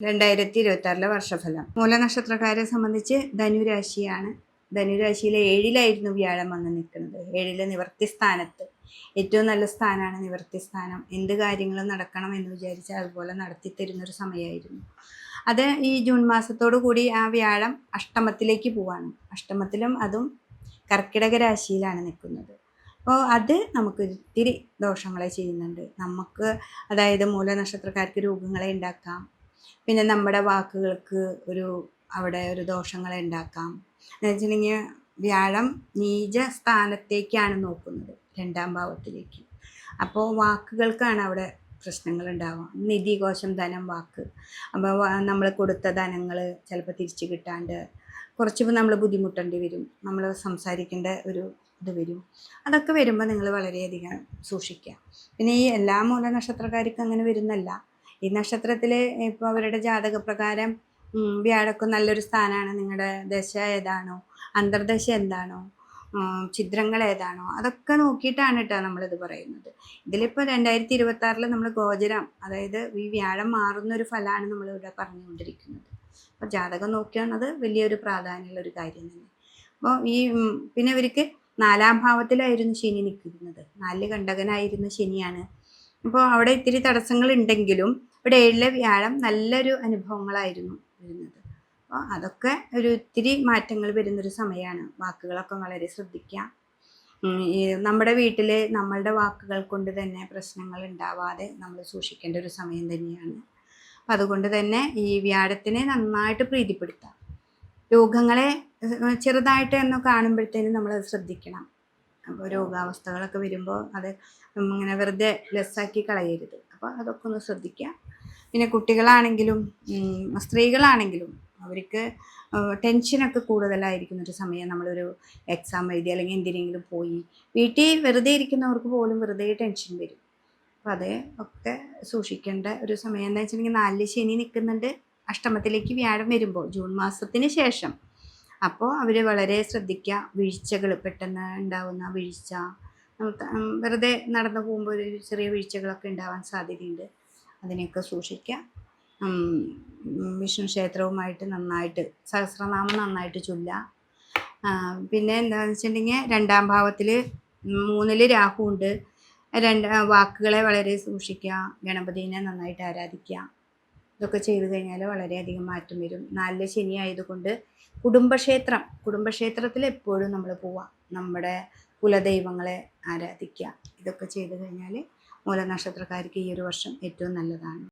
രണ്ടായിരത്തി ഇരുപത്തി വർഷഫലം. മൂലനക്ഷത്രക്കാരെ സംബന്ധിച്ച് ധനുരാശിയാണ്. ധനുരാശിയിലെ ഏഴിലായിരുന്നു വ്യാഴം വന്ന് നിൽക്കുന്നത്. ഏഴിലെ നിവർത്തി സ്ഥാനത്ത്. ഏറ്റവും നല്ല സ്ഥാനമാണ് നിവർത്തി സ്ഥാനം. എന്ത് കാര്യങ്ങളും നടക്കണം എന്ന് വിചാരിച്ച് അതുപോലെ നടത്തി തരുന്നൊരു സമയമായിരുന്നു. അത് ഈ ജൂൺ മാസത്തോടു കൂടി ആ വ്യാഴം അഷ്ടമത്തിലേക്ക് പോവാണ്. അഷ്ടമത്തിലും അതും കർക്കിടക രാശിയിലാണ് നിൽക്കുന്നത്. അപ്പോൾ അത് നമുക്ക് ഒത്തിരി ദോഷങ്ങളെ ചെയ്യുന്നുണ്ട്. നമുക്ക് അതായത് മൂലനക്ഷത്രക്കാർക്ക് രോഗങ്ങളെ ഉണ്ടാക്കാം. പിന്നെ നമ്മുടെ വാക്കുകൾക്ക് ഒരു അവിടെ ഒരു ദോഷങ്ങളെ ഉണ്ടാക്കാം. എന്ന് വെച്ചിട്ടുണ്ടെങ്കിൽ വ്യാഴം നീച സ്ഥാനത്തേക്കാണ് നോക്കുന്നത് രണ്ടാം ഭാവത്തിലേക്ക്. അപ്പോൾ വാക്കുകൾക്കാണ് അവിടെ പ്രശ്നങ്ങൾ ഉണ്ടാവുക. നിധി കോശം ധനം വാക്ക്. അപ്പോൾ നമ്മൾ കൊടുത്ത ധനങ്ങൾ ചിലപ്പോൾ തിരിച്ചു കിട്ടാണ്ട് കുറച്ച് നമ്മൾ ബുദ്ധിമുട്ടേണ്ടി വരും. നമ്മൾ സംസാരിക്കേണ്ട ഒരു ഇത് വരും. അതൊക്കെ വരുമ്പോൾ നിങ്ങൾ വളരെയധികം സൂക്ഷിക്കുക. പിന്നെ ഈ എല്ലാ മൂലനക്ഷത്രക്കാർക്കും അങ്ങനെ വരുന്നല്ല ഈ നക്ഷത്രത്തിൽ ഇപ്പോൾ അവരുടെ ജാതകപ്രകാരം പ്രകാരം വ്യാഴക്ക് നല്ലൊരു സ്ഥാനമാണ് നിങ്ങളുടെ ദശ ഏതാണോ? അന്തർദശ എന്താണോ? ചിത്രങ്ങൾ ഏതാണോ? അതൊക്കെ നോക്കിയിട്ടാണ് കേട്ടോ നമ്മളിത് പറയുന്നത്. ഇതിലിപ്പോൾ രണ്ടായിരത്തി ഇരുപത്തി ആറിൽ നമ്മൾ ഗോചരം അതായത് ഈ വ്യാഴം മാറുന്ന ഒരു ഫലമാണ് നമ്മളിവിടെ പറഞ്ഞുകൊണ്ടിരിക്കുന്നത്. അപ്പോൾ ജാതകം നോക്കുകയാണത് വലിയൊരു പ്രാധാന്യമുള്ള ഒരു കാര്യം തന്നെ. അപ്പോൾ ഈ പിന്നെ ഇവർക്ക് നാലാം ഭാവത്തിലായിരുന്നു ശനി നിൽക്കുന്നത്. നാല് കണ്ടകനായിരുന്ന ശനിയാണ് അപ്പോൾ അവിടെ ഇത്തിരി തടസ്സങ്ങൾ ഉണ്ടെങ്കിലും ഇവിടെ ഏഴിലെ വ്യാഴം നല്ലൊരു അനുഭവങ്ങളായിരുന്നു വരുന്നത്. അപ്പോൾ അതൊക്കെ ഒരു ഇത്തിരി മാറ്റങ്ങൾ വരുന്നൊരു സമയമാണ് വാക്കുകളൊക്കെ വളരെ ശ്രദ്ധിക്കാം. നമ്മുടെ വീട്ടിൽ നമ്മളുടെ വാക്കുകൾ കൊണ്ട് തന്നെ പ്രശ്നങ്ങൾ ഉണ്ടാവാതെ നമ്മൾ സൂക്ഷിക്കേണ്ട ഒരു സമയം തന്നെയാണ്. അപ്പം അതുകൊണ്ട് തന്നെ ഈ വ്യാഴത്തിനെ നന്നായിട്ട് പ്രീതിപ്പെടുത്താം. രോഗങ്ങളെ ചെറുതായിട്ട് എന്ന് കാണുമ്പോഴത്തേനും നമ്മൾ ശ്രദ്ധിക്കണം. അപ്പോൾ രോഗാവസ്ഥകളൊക്കെ വരുമ്പോൾ അത് ഇങ്ങനെ വെറുതെ ലെസ്സാക്കി കളയരുത്. അപ്പോൾ അതൊക്കെ ഒന്ന് ശ്രദ്ധിക്കുക പിന്നെ കുട്ടികളാണെങ്കിലും സ്ത്രീകളാണെങ്കിലും അവർക്ക് ടെൻഷനൊക്കെ കൂടുതലായിരിക്കുന്ന ഒരു സമയം നമ്മളൊരു എക്സാം എഴുതി അല്ലെങ്കിൽ എന്തിനെങ്കിലും പോയി വീട്ടിൽ വെറുതെ ഇരിക്കുന്നവർക്ക് പോലും വെറുതെ ടെൻഷൻ വരും. അപ്പോൾ അതേ ഒക്കെ സൂക്ഷിക്കേണ്ട ഒരു സമയം എന്താ വെച്ചിട്ടുണ്ടെങ്കിൽ നാലിൽ ശനി നിൽക്കുന്നുണ്ട് അഷ്ടമത്തിലേക്ക് വ്യാഴം വരുമ്പോൾ ജൂൺ മാസത്തിന് ശേഷം അപ്പോൾ അവർ വളരെ ശ്രദ്ധിക്കുക വീഴ്ചകൾ പെട്ടെന്ന് ഉണ്ടാവുന്ന വീഴ്ച. നമുക്ക് വെറുതെ നടന്നു പോകുമ്പോൾ ഒരു ചെറിയ വീഴ്ചകളൊക്കെ ഉണ്ടാവാൻ സാധ്യതയുണ്ട്. അതിനെയൊക്കെ സൂക്ഷിക്കുക വിഷ്ണു ക്ഷേത്രവുമായിട്ട് നന്നായിട്ട് സഹസ്രനാമം നന്നായിട്ട് ചൊല്ലുക പിന്നെ എന്താണെന്ന് വെച്ചിട്ടുണ്ടെങ്കിൽ രണ്ടാം ഭാവത്തിൽ മൂന്നിൽ രാഹു ഉണ്ട് രണ്ട് വാക്കുകളെ വളരെ സൂക്ഷിക്കുക ഗണപതിനെ നന്നായിട്ട് ആരാധിക്കുക ഇതൊക്കെ ചെയ്തു കഴിഞ്ഞാൽ വളരെയധികം മാറ്റം വരും. നാലിൽ ശനി ആയതുകൊണ്ട് കുടുംബക്ഷേത്രം കുടുംബക്ഷേത്രത്തിൽ എപ്പോഴും നമ്മൾ പോവാം. നമ്മുടെ കുലദൈവങ്ങളെ ആരാധിക്കുക ഇതൊക്കെ ചെയ്തു കഴിഞ്ഞാൽ മൂലനക്ഷത്രക്കാർക്ക് ഈ ഒരു വർഷം ഏറ്റവും നല്ലതാണ്.